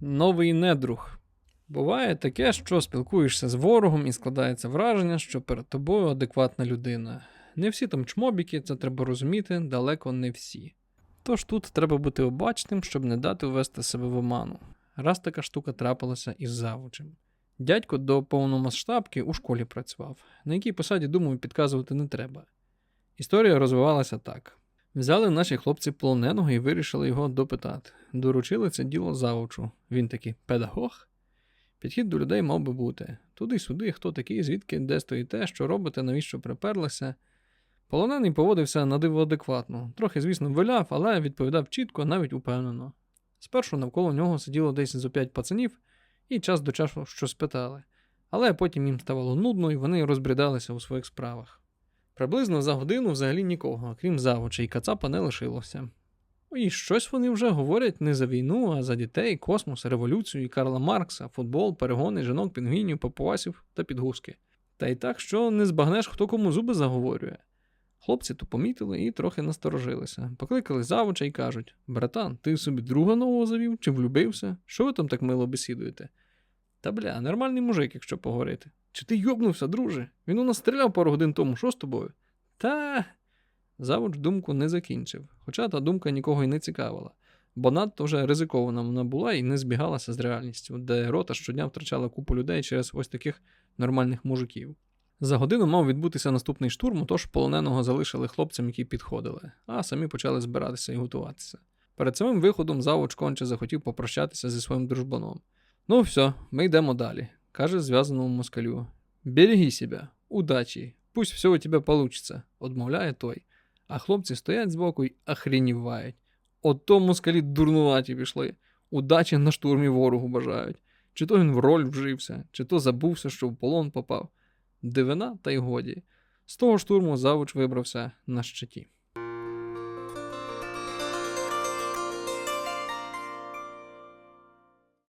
Новий недруг. Буває таке, що спілкуєшся з ворогом і складається враження, що перед тобою адекватна людина. Не всі там чмобіки, це треба розуміти, далеко не всі. Тож тут треба бути обачним, щоб не дати ввести себе в оману. Раз така штука трапилася із завучем. Дядько до повномасштабки у школі працював, на якій посаді, думаю, підказувати не треба. Історія розвивалася так: взяли наші хлопці полоненого і вирішили його допитати. Доручили це діло завучу. Він такий педагог. Підхід до людей мав би бути. Туди-сюди, хто такий, звідки де стоїте, що робите, навіщо приперлися. Полонений поводився на диво адекватно. Трохи, звісно, виляв, але відповідав чітко, навіть упевнено. Спершу навколо нього сиділо десь зо п'ять пацанів і час до часу щось питали. Але потім їм ставало нудно, і вони розбрідалися у своїх справах. Приблизно за годину взагалі нікого, крім завуча, і кацапа не лишилося. І щось вони вже говорять не за війну, а за дітей, космос, революцію, і Карла Маркса, футбол, перегони, жінок, пінгвінів, папуасів та підгузки. Та й так, що не збагнеш, хто кому зуби заговорює. Хлопці то помітили і трохи насторожилися. Покликали завуча і кажуть: Братан, ти собі друга нового завів чи влюбився? Що ви там так мило бесідуєте? Та бля, нормальний мужик, якщо поговорити. Чи ти йобнувся, друже? Він у нас стріляв пару годин тому, що з тобою? Та. Завуч думку не закінчив, хоча та думка нікого й не цікавила, бо надто вже ризикована вона була і не збігалася з реальністю, де рота щодня втрачала купу людей через ось таких нормальних мужиків. За годину мав відбутися наступний штурм, тож полоненого залишили хлопцям, які підходили, а самі почали збиратися і готуватися. Перед самим виходом завуч конче захотів попрощатися зі своїм дружбаном. Ну, все, ми йдемо далі, каже зв'язаному москалю. Береги себе, удачі, пусть все у тебе получится, одмовляє той. А хлопці стоять збоку й охренівають. Ото москалі дурнуваті пішли. Удачі на штурмі ворогу бажають. Чи то він в роль вжився, чи то забувся, що в полон попав. Дивина та й годі. З того штурму завуч вибрався на щиті.